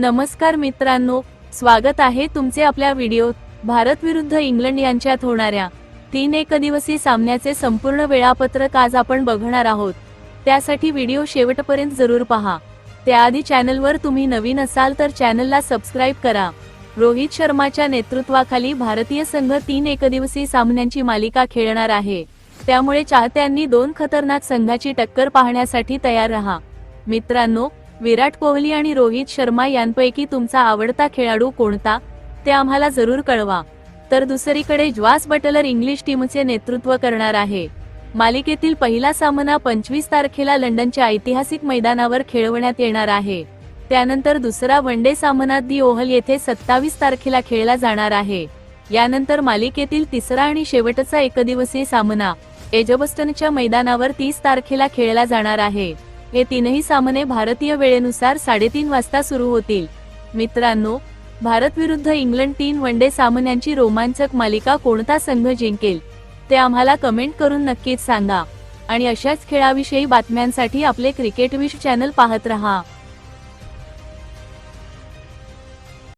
नमस्कार मित्रांनो स्वागत आहे तुमचे आपल्या व्हिडिओत भारत विरुद्ध इंग्लंड यांच्यात होणाऱ्या तीन एकदिवसीय सामन्याचे संपूर्ण वेळापत्रक आज आपण बघणार आहोत. त्यासाठी व्हिडिओ शेवटपर्यंत जरूर पहा. त्याआधी चॅनलवर तुम्ही नवीन असाल तर चॅनलला सबस्क्राईब करा. रोहित शर्माच्या नेतृत्वाखाली भारतीय संघ तीन एकदिवसीय सामन्यांची मालिका खेळणार आहे. त्यामुळे चाहत्यांनी दोन खतरनाक संघाची टक्कर पाहण्यासाठी तयार रहा. मित्रांनो विराट कोहली आणि रोहित शर्मा यांपैकी तुमचा आवडता खेळाडू कोणता ते आम्हाला जरूर कळवा. तर दुसरीकडे ज्वास बटलर इंग्लिश टीमचे नेतृत्व करणार आहे. मालिकेतील पहिला सामना पंचवीस तारखेला लंडनच्या ऐतिहासिक मैदानावर खेळवण्यात येणार आहे. त्यानंतर दुसरा वनडे सामना दी ओहल येथे सत्तावीस तारखेला खेळला जाणार आहे. यानंतर मालिकेतील तिसरा आणि शेवटचा एकदिवसीय सामना एजबस्टनच्या मैदानावर तीस तारखेला खेळला जाणार आहे. हे तीनही सामने भारतीय वेळेनुसार साडेतीन वाजता सुरू होतील. मित्रांनो भारत विरुद्ध इंग्लंड तीन वनडे सामन्यांची रोमांचक मालिका कोणता संघ जिंकेल ते आम्हाला कमेंट करून नक्कीच सांगा. आणि अशाच खेळाविषयी बातम्यांसाठी आपले क्रिकेट विश चॅनल पाहत रहा.